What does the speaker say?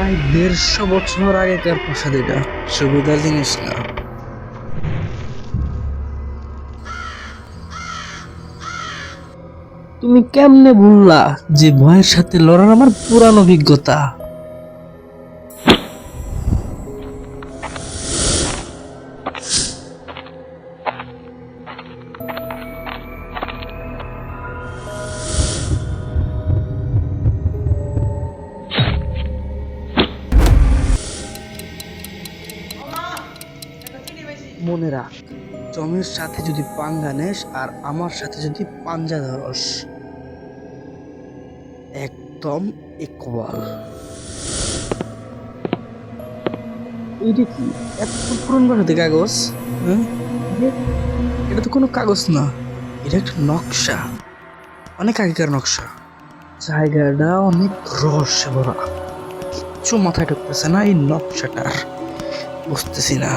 প্রায় দেড়শো বছর আগেকার প্রসাদ এটা। সুবিধার জিনিস না। তুমি কেমনে বললা যে ভয়ের সাথে লড়ার আমার পুরান অভিজ্ঞতা? মনে রাখ, জমির সাথে যদি পাঙ্গা নেস আর আমার সাথে যদি পাঞ্জা ধরস। একদম ইকুয়াল এইটা কি? এত পুরন বানাতে কাগজ হ্যাঁ? এটা তো কোনো কাগজ না, এটা একটা নকশা। অনেক আগেকার নকশা। জায়গাটা অনেক রহস্য ভরা। কিচ্ছু মাথায় ঢুকতেছে না এই নকশাটার। বুঝতেছি না।